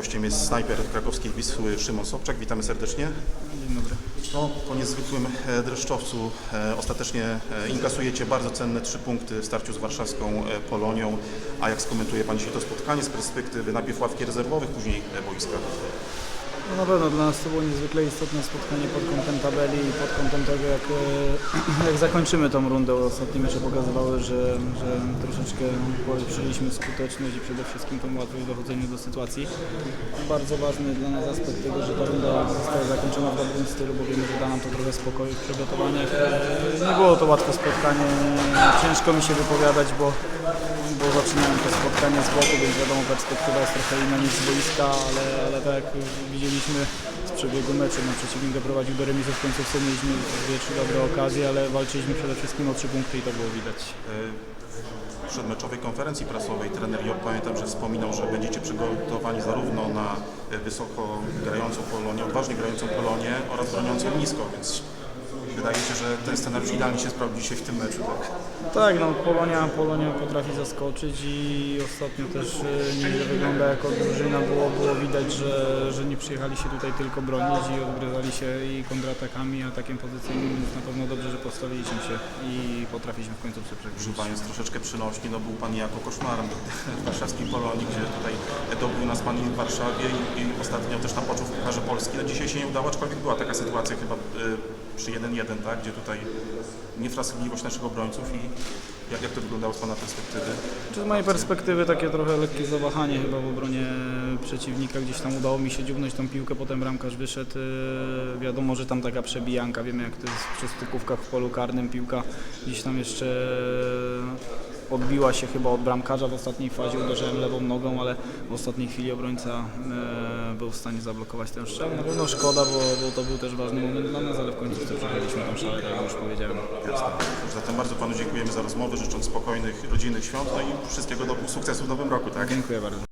gościem jest snajper krakowskiej Wisły Szymon Sobczak. Witamy serdecznie. Dzień dobry. No, po niezwykłym e, dreszczowcu e, ostatecznie e, inkasujecie bardzo cenne trzy punkty w starciu z warszawską Polonią. A jak skomentuje Pan dzisiaj to spotkanie z perspektywy najpierw ławki rezerwowych, później boiska? No na pewno dla nas to było niezwykle istotne spotkanie pod kątem tabeli i pod kątem tego, jak, e, jak zakończymy tą rundę. Ostatnie mecze pokazywały, że, że troszeczkę polepszyliśmy skuteczność i przede wszystkim tą łatwość w dochodzeniu do sytuacji. Bardzo ważny dla nas aspekt tego, że ta runda została zakończona w dobrym stylu, bo wiemy, że da nam to trochę spokoju w przygotowaniach. E, Nie było to łatwe spotkanie, ciężko mi się wypowiadać, bo bo zaczynałem to spotkanie z boku, więc wiadomo perspektywa jest trochę inna niż z boiska, ale, ale tak jak widzieliśmy z przebiegu meczu, no przeciwnik doprowadził do remisu w końcówce, mieliśmy dwie, trzy dobre okazje, ale walczyliśmy przede wszystkim o trzy punkty i to było widać. E, W przedmeczowej konferencji prasowej trener Job pamiętam, że wspominał, że będziecie przygotowani zarówno na e, wysoko grającą Polonię, odważnie grającą Polonię oraz broniącą nisko, więc wydaje się, że ten scenariusz idealnie się sprawdzi dzisiaj w tym meczu. Tak? Tak, no Polonia, Polonia potrafi zaskoczyć i ostatnio też e, nieźle wygląda jako drużyna. Było, było widać, że, że nie przyjechali się tutaj tylko bronić i odgryzali się i kontratakami, atakiem pozycyjnym, więc na pewno dobrze, że postawiliśmy się i potrafiliśmy w końcówce przegryźć. Używając troszeczkę przynośni, no był Pan jako koszmarem w warszawskiej Polonii, gdzie tutaj dobił nas Pan i w Warszawie i, i ostatnio też tam poczuł w Pucharze Polski. No dzisiaj się nie udało, aczkolwiek była taka sytuacja chyba y, przy 1-1, tak, gdzie tutaj niefrasobliwość naszych obrońców i jak, jak to wyglądało z Pana perspektywy? Z mojej perspektywy takie trochę lekkie zawahanie chyba w obronie przeciwnika. Gdzieś tam udało mi się dziubnąć tą piłkę, potem bramkarz wyszedł. Yy, Wiadomo, że tam taka przebijanka, wiemy jak to jest przy stukówkach w polu karnym. Piłka gdzieś tam jeszcze odbiła się chyba od bramkarza w ostatniej fazie, uderzyłem lewą nogą, ale w ostatniej chwili obrońca yy, był w stanie zablokować ten strzał. Na pewno szkoda, bo, bo to był też ważny moment dla nas, ale w końcu przegraliśmy tą szalę, tak jak już powiedziałem. Jasne. Zatem bardzo Panu dziękujemy za rozmowę, życząc spokojnych, rodzinnych świąt no i wszystkiego do sukcesu w nowym roku. Tak? Dziękuję bardzo.